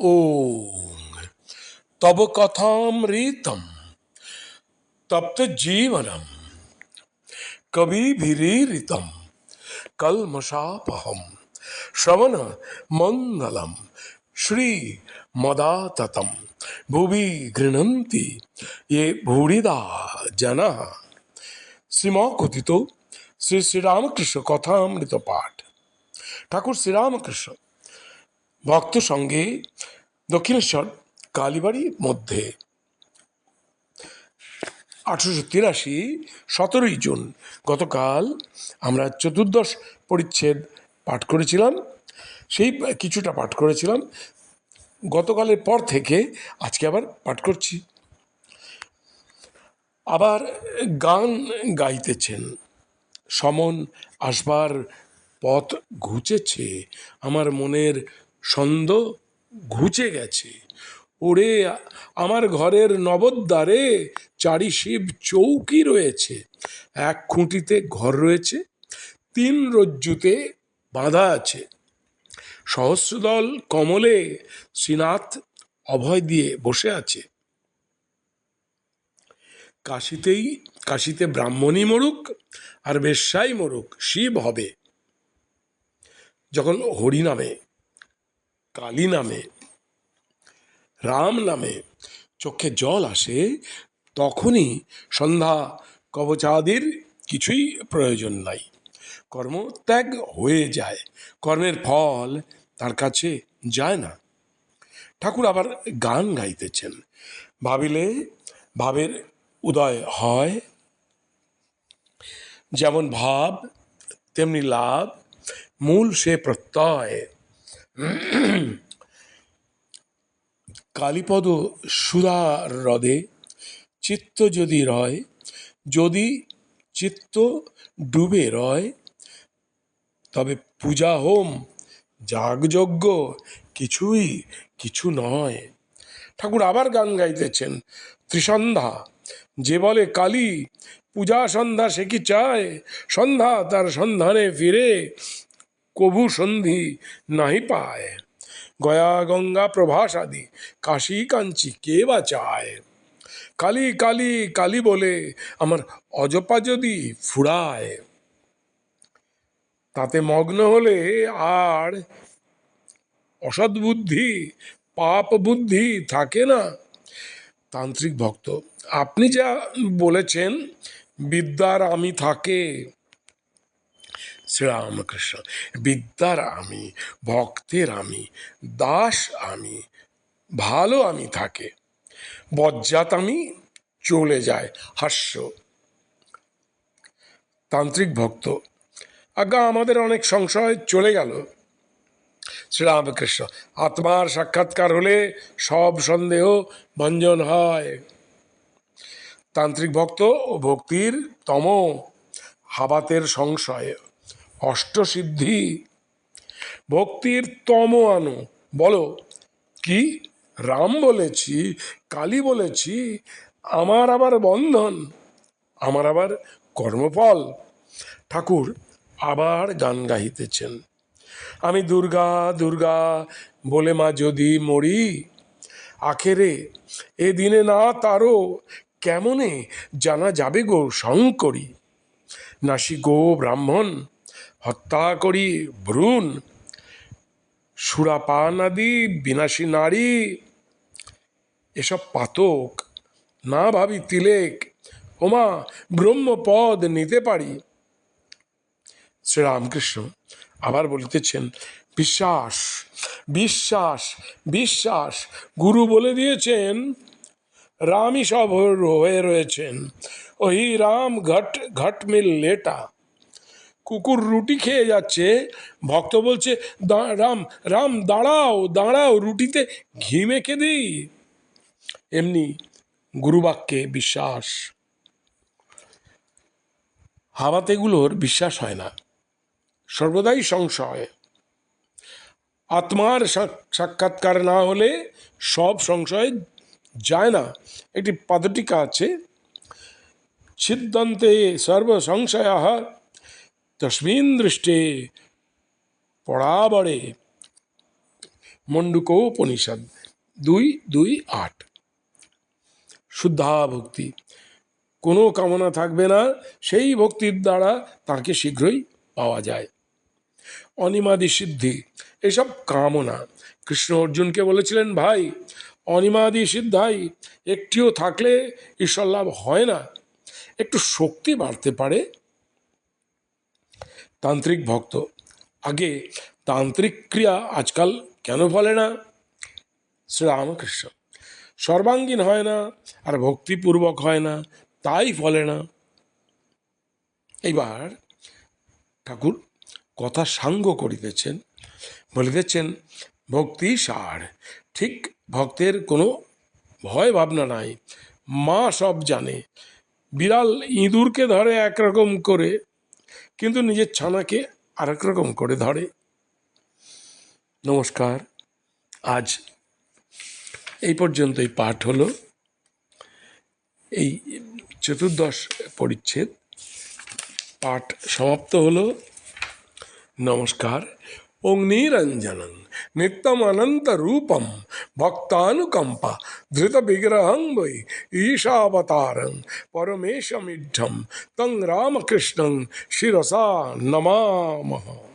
ओम। तब कथामृतम तप्त जीवनम, कभी भीरीतम कल मशापहम श्रवण मंगलम, श्री मदाततम, भुवि गृहंती ये भूरिदा जना। श्रीमौकुति तो श्री श्री रामकृष्ण कथामृत पाठ ठाकुर श्री रामकृष्ण ভক্ত সঙ্গে দক্ষিণেশ্বর, কালীবাড়ির মধ্যে। আঠেরোশো তিরাশি, সতেরোই জুন, গতকাল আমরা চতুর্দশ পরিচ্ছেদ পাঠ করেছিলাম। সেই কিছুটা পাঠ করেছিলাম। গতকালের পর থেকে আজকে আবার পাঠ করছি। আবার গান গাইতেছেন। সমন আসবার পথ ঘুচেছে। আমার মনের ছন্দ ঘুচে গেছে। ওরে, আমার ঘরের নবদ্বারে চারি শিব চৌকি রয়েছে। এক খুঁটিতে ঘর রয়েছে, তিন রজ্জুতে বাঁধা আছে। সহস্রদল কমলে শ্রীনাথ অভয় দিয়ে বসে আছে। কাশিতেই, কাশিতে ব্রাহ্মণই মরুক আর বেশ্যাই মরুক, শিব হবে। যখন হরি নামে কালী নামে, রাম নামে চোখে জল আসে, তখনই সন্ধ্যা কবচাদির কিছুই প্রয়োজন নাই। কর্মত্যাগ হয়ে যায়, কর্মের ফল তার কাছে যায় না। ঠাকুর আবার গান গাইতেছেন, ভাবিলে ভাবের উদয় হয়। যেমন ভাব, তেমনি লাভ, মূল সে প্রত্যয়। কালীপদ সুধা হ্রদে চিত্ত যদি রয়, যদি চিত্ত ডুবে রয়, তবে পূজা হোম, যাগযজ্ঞ কিছুই কিছু নয়। ঠাকুর আবার গান গাইতেছেন, ত্রিসন্ধ্যা, যে বলে কালী, পূজা সন্ধ্যা সে কি চায়? সন্ধ্যা তার সন্ধানে ফিরে কভু সন্ধি নাহি পায়। গয়া গঙ্গা প্রভাস আদি কাশী কাঞ্চি কে বা চায়? কালি কালি কালী বলে আমার অজপা যদি ফুরায়। তাতে মগ্ন হলে আর অসৎ বুদ্ধি পাপ বুদ্ধি থাকে না। তান্ত্রিক ভক্ত, আপনি যা বলেছেন, বিদ্যার আমি থাকে। শ্রীরামকৃষ্ণ, বিদ্যার আমি, ভক্তের আমি, দাস আমি, ভালো আমি থাকে। বজ্জাত আমি চলে যায় হাস্য। তান্ত্রিক ভক্ত, আজ্ঞা আমাদের অনেক সংশয় চলে গেল। শ্রীরামকৃষ্ণ, আত্মার সাক্ষাৎকার হলে সব সন্দেহ ভঞ্জন হয়। তান্ত্রিক ভক্ত ও ভক্তির তম হাবাতের সংশয়। অষ্টসিদ্ধি। ভক্তির তম আনো। বলো, কি? রাম বলেছি, কালী বলেছি, আমার আবার বন্ধন, আমার আবার কর্মফল। ঠাকুর আবার গান গাইতেছেন আমি দুর্গা দুর্গা, বলে মা যদি মরি, আখেরে এ দিনে না তারও কেমনে জানা যাবে গো শঙ্করী? নাসি গো ব্রাহ্মণ হত্যা করি ভ্রূণ, সুরাপান আদি, বিনাশী নারী, এসব পাতক, না ভাবি তিলেক, ওমা ব্রহ্মপদ নিতে পারি। শ্রীরামকৃষ্ণ আবার বলিতেছেন, বিশ্বাস বিশ্বাস বিশ্বাস। গুরু বলে দিয়েছেন, রামই সব হয়ে রয়েছেন। ওই রাম ঘট ঘট মিল লেটা কুকুর রুটি খেয়ে যাচ্ছে। ভক্ত বলছে, "দা- রাম রাম, দাঁড়াও দাঁড়াও, রুটিতে ঘি মেখে দিই। এমনি গুরুবাক্যে বিশ্বাস। হাওয়াতেগুলোর বিশ্বাস হয় না। সর্বদাই সংশয়। আত্মার সাক্ষাৎকার না হলে সব সংশয় যায় না। একটি পাদটিকা আছে ছিদ্দন্তে সর্ব তস্মিন দৃষ্টে পড়াবড়ে মণ্ডুকোপনিষদ দুই দুই আট শুদ্ধা ভক্তি কোনো কামনা থাকবে না সেই ভক্তির দ্বারা তাকে শীঘ্রই পাওয়া যায় অনিমাদি সিদ্ধি এসব কামনা কৃষ্ণ অর্জুনকে বলেছিলেন ভাই অনিমাদি সিদ্ধাই একটিও থাকলে ঈশ্বর লাভ হয় না একটু শক্তি বাড়তে পারে তান্ত্রিক ভক্ত। আগে তান্ত্রিক ক্রিয়া আজকাল কেন ফলে না? শ্রীরামকৃষ্ণ। সর্বাঙ্গীন হয় না, আর ভক্তিপূর্বক হয় না, তাই ফলে না। এইবার ঠাকুর কথা সাঙ্গ করিতেছেন, বলিতেছেন, ভক্তি সার। ঠিক ভক্তের কোনো ভয় ভাবনা নাই। মা সব জানে। বিড়াল ইঁদুরকে ধরে একরকম করে কিন্তু নিজের ছানাকে আরেক রকম করে ধরে। নমস্কার। আজ এই পর্যন্ত এই পাঠ হলো। এই চতুর্দশ পরিচ্ছেদ পাঠ সমাপ্ত হলো। নমস্কার। ओंगनीरंजनं नित्यम अनंत रूपम भक्तानुकंप धृत विग्रह वै ईशावतारं परमेशमिढं तं रामकृष्णं शिरसा नमामः।